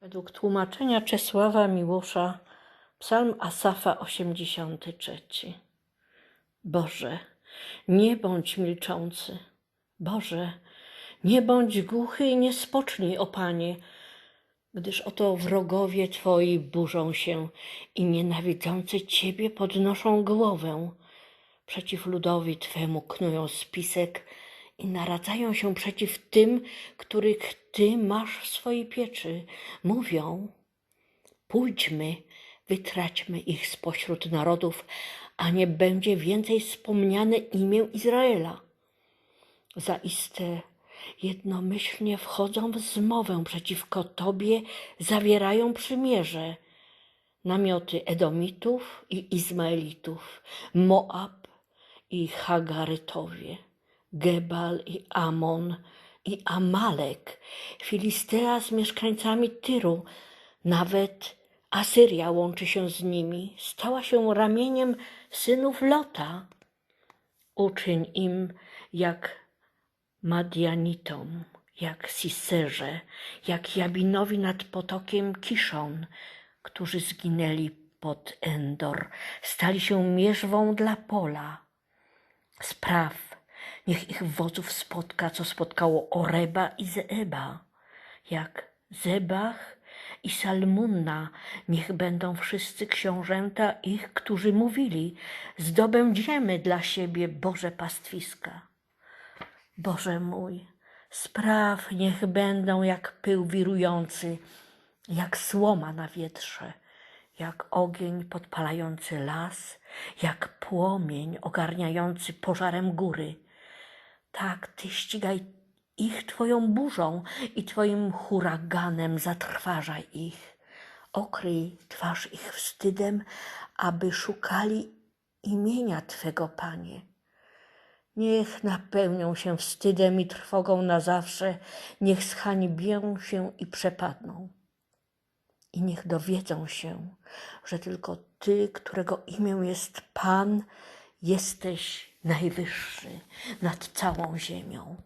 Według tłumaczenia Czesława Miłosza, Psalm Asafa 83. Boże, nie bądź milczący. Boże, nie bądź głuchy i nie spocznij, o Panie, gdyż oto wrogowie Twoi burzą się i nienawidzący Ciebie podnoszą głowę. Przeciw ludowi Twemu knują spisek i naradzają się przeciw tym, których Ty masz w swojej pieczy. Mówią, pójdźmy, wytraćmy ich spośród narodów, a nie będzie więcej wspomniane imię Izraela. Zaiste jednomyślnie wchodzą w zmowę przeciwko Tobie, zawierają przymierze. Namioty Edomitów i Izmaelitów, Moab i Hagarytowie, Gebal i Amon i Amalek, Filistea z mieszkańcami Tyru, nawet Asyria łączy się z nimi, stała się ramieniem synów Lota. Uczyń im jak Madianitom, jak Siserze, jak Jabinowi nad potokiem Kiszon, którzy zginęli pod Endor, stali się mierzwą dla pola. Spraw, niech ich wodzów spotka, co spotkało Oreba i Zeeba, jak Zebach i Salmunna, niech będą wszyscy książęta ich, którzy mówili, zdobędziemy dla siebie Boże pastwiska. Boże mój, spraw niech będą jak pył wirujący, jak słoma na wietrze, jak ogień podpalający las, jak płomień ogarniający pożarem góry. Tak Ty ścigaj ich Twoją burzą i Twoim huraganem zatrważaj ich. Okryj twarz ich wstydem, aby szukali imienia Twego, Panie. Niech napełnią się wstydem i trwogą na zawsze, niech zhańbią się i przepadną. I niech dowiedzą się, że tylko Ty, którego imię jest Pan, jesteś najwyższy nad całą ziemią.